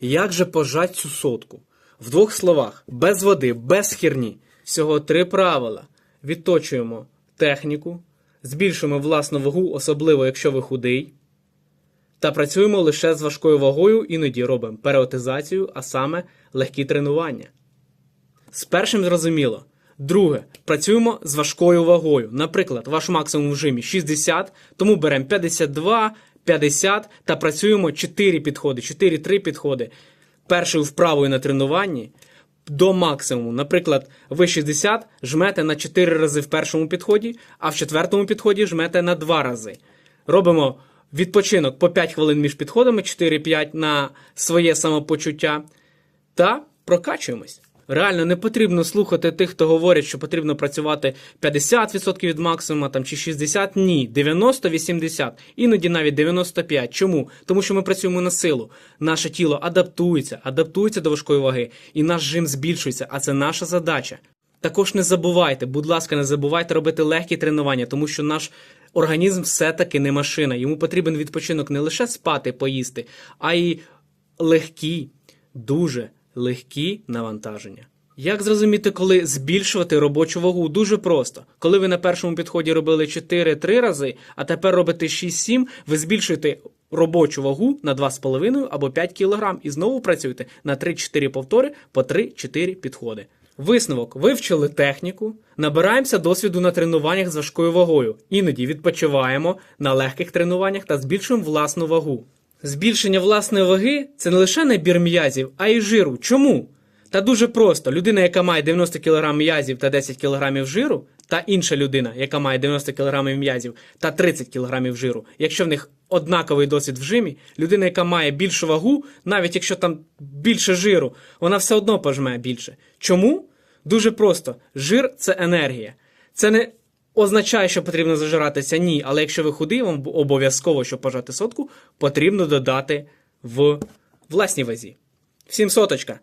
Як же пожать цю сотку? В двох словах, без води, без херні. Всього три правила. Відточуємо техніку, збільшуємо власну вагу, особливо якщо ви худий. Та працюємо лише з важкою вагою, іноді робимо періотизацію, а саме легкі тренування. З першим зрозуміло. Друге, працюємо з важкою вагою. Наприклад, ваш максимум в жимі 60, тому беремо 52, 50 та працюємо 4 підходи, 4-3 підходи. Першою вправою на тренуванні до максимуму. Наприклад, ви 60 жмете на 4 рази в першому підході, а в четвертому підході жмете на 2 рази. Робимо відпочинок по 5 хвилин між підходами, 4-5 на своє самопочуття та прокачуємось. Реально не потрібно слухати тих, хто говорять, що потрібно працювати 50% від максимуму там, чи 60%. Ні, 90-80%, іноді навіть 95%. Чому? Тому що ми працюємо на силу. Наше тіло адаптується, адаптується до важкої ваги, і наш жим збільшується, а це наша задача. Також не забувайте, будь ласка, не забувайте робити легкі тренування, тому що наш організм все-таки не машина. Йому потрібен відпочинок не лише спати, поїсти, а й легкі, дуже легкі навантаження. Як зрозуміти, коли збільшувати робочу вагу? Дуже просто. Коли ви на першому підході робили 4-3 рази, а тепер робите 6-7, ви збільшуєте робочу вагу на 2,5 або 5 кг і знову працюєте на 3-4 повтори по 3-4 підходи. Висновок: вивчили техніку, набираємося досвіду на тренуваннях з важкою вагою. Іноді відпочиваємо на легких тренуваннях та збільшуємо власну вагу. Збільшення власної ваги це не лише набір м'язів, а й жиру. Чому? Та дуже просто: людина, яка має 90 кг м'язів та 10 кг жиру, та інша людина, яка має 90 кг м'язів та 30 кг жиру, якщо в них однаковий досвід в жимі, людина, яка має більшу вагу, навіть якщо там більше жиру, вона все одно пожме більше. Чому? Дуже просто: жир це енергія. Це не означає, що потрібно зажиратися. Ні, але якщо ви худий, вам обов'язково, щоб пожати сотку, потрібно додати в власній вазі. Всім соточка!